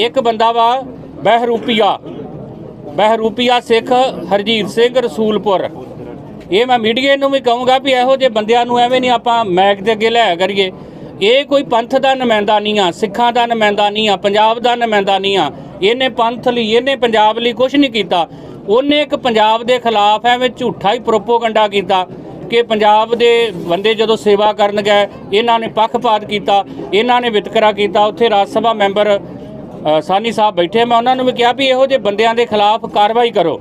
ਇੱਕ ਬੰਦਾ ਵਾ ਬਹਿਰੂਪੀਆ। ਬਹਿਰੂਪੀਆ ਸਿੱਖ ਹਰਜੀਤ ਸਿੰਘ ਰਸੂਲਪੁਰ। ਇਹ ਮੈਂ ਮੀਡੀਆ ਨੂੰ ਵੀ ਕਹੂੰਗਾ ਵੀ ਇਹੋ ਜਿਹੇ ਬੰਦਿਆਂ ਨੂੰ ਐਵੇਂ ਨਹੀਂ ਆਪਾਂ ਮੈਕ ਦੇ ਅੱਗੇ ਲਿਆ ਕਰੀਏ। ਇਹ ਕੋਈ ਪੰਥ ਦਾ ਨੁਮਾਇੰਦਾ ਨਹੀਂ ਆ, ਸਿੱਖਾਂ ਦਾ ਨੁਮਾਇੰਦਾ ਨਹੀਂ ਆ, ਪੰਜਾਬ ਦਾ ਨੁਮਾਇੰਦਾ ਨਹੀਂ ਆ। ਇਹਨੇ ਪੰਥ ਲਈ, ਇਹਨੇ ਪੰਜਾਬ ਲਈ ਕੁਝ ਨਹੀਂ ਕੀਤਾ। ਉਹਨੇ ਇੱਕ ਪੰਜਾਬ ਦੇ ਖਿਲਾਫ ਐਵੇਂ ਝੂਠਾ ਹੀ ਪ੍ਰੋਪੋਗੰਡਾ ਕੀਤਾ ਕਿ ਪੰਜਾਬ ਦੇ ਬੰਦੇ ਜਦੋਂ ਸੇਵਾ ਕਰਨ ਗਏ, ਇਹਨਾਂ ਨੇ ਪੱਖਪਾਤ ਕੀਤਾ, ਇਹਨਾਂ ਨੇ ਵਿਤਕਰਾ ਕੀਤਾ, ਉੱਥੇ ਰਾਜ ਸਭਾ ਮੈਂਬਰ ਸਾਨੀ ਸਾਹਿਬ ਬੈਠੇ ਮੈਂ ਉਹਨਾਂ ਨੂੰ ਵੀ ਕਿਹਾ ਵੀ ਇਹੋ ਜਿਹੇ ਬੰਦਿਆਂ ਦੇ ਖਿਲਾਫ ਕਾਰਵਾਈ ਕਰੋ।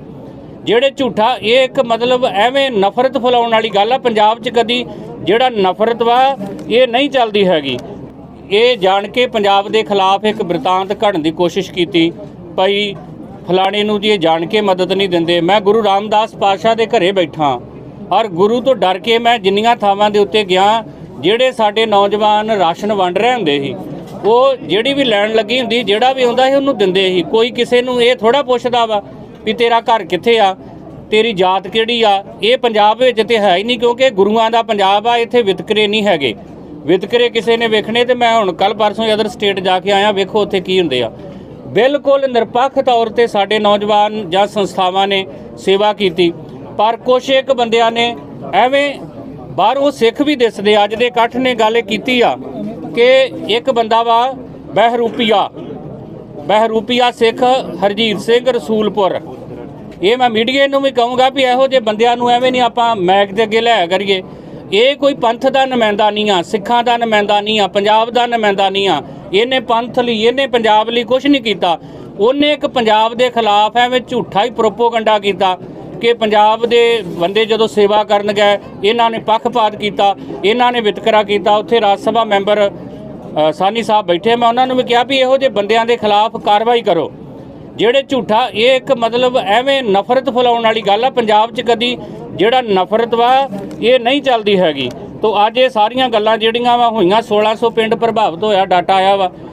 ਜਿਹੜੇ ਝੂਠਾ, ਇਹ ਇੱਕ ਮਤਲਬ ਐਵੇਂ ਨਫ਼ਰਤ ਫੈਲਾਉਣ ਵਾਲੀ ਗੱਲ ਆ, ਪੰਜਾਬ 'ਚ ਕਦੀ ਜਿਹੜਾ ਨਫ਼ਰਤ ਵਾ, ਇਹ ਨਹੀਂ ਚੱਲਦੀ ਹੈਗੀ। ਇਹ ਜਾਣ ਕੇ ਪੰਜਾਬ ਦੇ ਖਿਲਾਫ ਇੱਕ ਬ੍ਰਿਤਾਂਤ ਘੜਨ ਦੀ ਕੋਸ਼ਿਸ਼ ਕੀਤੀ। ਭਾਈ ਫਲਾਣੇ ਨੂੰ ਜੀ ਇਹ ਜਾਣ ਕੇ ਮਦਦ ਨਹੀਂ ਦਿੰਦੇ। ਮੈਂ ਗੁਰੂ ਰਾਮਦਾਸ ਪਾਤਸ਼ਾਹ ਦੇ ਘਰੇ ਬੈਠਾ ਔਰ ਗੁਰੂ ਤੋਂ ਡਰ ਕੇ ਮੈਂ ਜਿੰਨੀਆਂ ਥਾਵਾਂ ਦੇ ਉੱਤੇ ਗਿਆ, ਜਿਹੜੇ ਸਾਡੇ ਨੌਜਵਾਨ ਰਾਸ਼ਨ ਵੰਡ ਰਹੇ ਹੁੰਦੇ ਸੀ। ਉਹ ਜਿਹੜੀ ਵੀ ਲੈਣ ਲੱਗੀ ਹੁੰਦੀ, ਜਿਹੜਾ ਵੀ ਆਉਂਦਾ ਸੀ ਉਹਨੂੰ ਦਿੰਦੇ ਸੀ। ਕੋਈ ਕਿਸੇ ਨੂੰ ਇਹ ਥੋੜਾ ਪੁੱਛਦਾ ਵਾ ਵੀ ਤੇਰਾ ਘਰ ਕਿੱਥੇ ਆ? ਤੇਰੀ ਜਾਤ ਕਿਹੜੀ ਆ? ਇਹ ਪੰਜਾਬ ਵਿੱਚ ਤੇ ਹੈ ਹੀ ਨਹੀਂ ਕਿਉਂਕਿ ਗੁਰੂਆਂ ਦਾ ਪੰਜਾਬ ਆ, ਇੱਥੇ ਵਿਤਕਰੇ ਨਹੀਂ ਹੈਗੇ। ਵਿਤਕਰੇ ਕਿਸੇ ਨੇ ਵੇਖਣੇ ਤੇ ਮੈਂ ਹੁਣ ਕੱਲ ਪਰਸੋਂ ਅਦਰ ਸਟੇਟ ਜਾ ਕੇ ਆਇਆ, ਵੇਖੋ ਉੱਥੇ ਕੀ ਹੁੰਦੇ ਆ। ਬਿਲਕੁਲ ਨਿਰਪੱਖ ਤੌਰ ਤੇ ਸਾਡੇ ਨੌਜਵਾਨ ਜਾਂ ਸੰਸਥਾਵਾਂ ਨੇ ਸੇਵਾ ਕੀਤੀ। ਪਰ ਕੁਛ ਇੱਕ ਬੰਦਿਆਂ ਨੇ ਐਵੇਂ ਬਾਹਰੋਂ ਸਿੱਖ ਵੀ ਦਿਸਦੇ ਅੱਜ ਦੇ ਇਕੱਠ ਨੇ ਗੱਲ ਇਹ ਕੀਤੀ ਆ। ਕਿ ਇੱਕ ਬੰਦਾ ਵਾ ਬਹਿਰੂਪੀਆ ਬਹਿਰੂਪੀਆ ਸਿੱਖ ਹਰਜੀਤ ਸਿੰਘ ਰਸੂਲਪੁਰ। ਇਹ ਮੈਂ ਮੀਡੀਆ ਨੂੰ ਵੀ ਕਹੂੰਗਾ ਵੀ ਇਹੋ ਜਿਹੇ ਬੰਦਿਆਂ ਨੂੰ ਐਵੇਂ ਨਹੀਂ ਆਪਾਂ ਮੈਕ ਦੇ ਅੱਗੇ ਲੈ ਕਰੀਏ। ਇਹ ਕੋਈ ਪੰਥ ਦਾ ਨੁਮਾਇੰਦਾ ਨਹੀਂ ਆ, ਸਿੱਖਾਂ ਦਾ ਨੁਮਾਇੰਦਾ ਨਹੀਂ ਆ, ਪੰਜਾਬ ਦਾ ਨੁਮਾਇੰਦਾ ਨਹੀਂ ਆ। ਇਹਨੇ ਪੰਥ ਲਈ, ਇਹਨੇ ਪੰਜਾਬ ਲਈ ਕੁਝ ਨਹੀਂ ਕੀਤਾ। ਉਹਨੇ ਇੱਕ ਪੰਜਾਬ ਦੇ ਖਿਲਾਫ ਐਵੇਂ ਝੂਠਾ ਹੀ ਪ੍ਰੋਪੋਗੰਡਾ ਕੀਤਾ। ਕਿ ਪੰਜਾਬ ਦੇ ਬੰਦੇ ਜਦੋਂ ਸੇਵਾ ਕਰਨ ਗਏ, ਇਹਨਾਂ ਨੇ ਪੱਖਪਾਤ ਕੀਤਾ, ਇਹਨਾਂ ਨੇ ਵਿਤਕਰਾ ਕੀਤਾ, ਉੱਥੇ ਰਾਜ ਸਭਾ ਮੈਂਬਰ ਸਾਨੀ ਸਾਹਿਬ ਬੈਠੇ, ਮੈਂ ਉਹਨਾਂ ਨੂੰ ਵੀ ਕਿਹਾ ਵੀ ਇਹੋ ਜਿਹੇ ਬੰਦਿਆਂ ਦੇ ਖਿਲਾਫ ਕਾਰਵਾਈ ਕਰੋ। ਜਿਹੜੇ ਝੂਠਾ, ਇਹ ਇੱਕ ਮਤਲਬ ਐਵੇਂ ਨਫ਼ਰਤ ਫੈਲਾਉਣ ਵਾਲੀ ਗੱਲ ਆ, ਪੰਜਾਬ 'ਚ ਕਦੀ ਜਿਹੜਾ ਨਫ਼ਰਤ ਵਾ, ਇਹ ਨਹੀਂ ਚੱਲਦੀ ਹੈਗੀ। ਤੋਂ ਅੱਜ ਇਹ ਸਾਰੀਆਂ ਗੱਲਾਂ ਜਿਹੜੀਆਂ ਵਾ ਹੋਈਆਂ 1600 ਪਿੰਡ ਪ੍ਰਭਾਵਿਤ ਹੋਇਆ, ਡਾਟਾ ਆਇਆ ਵਾ।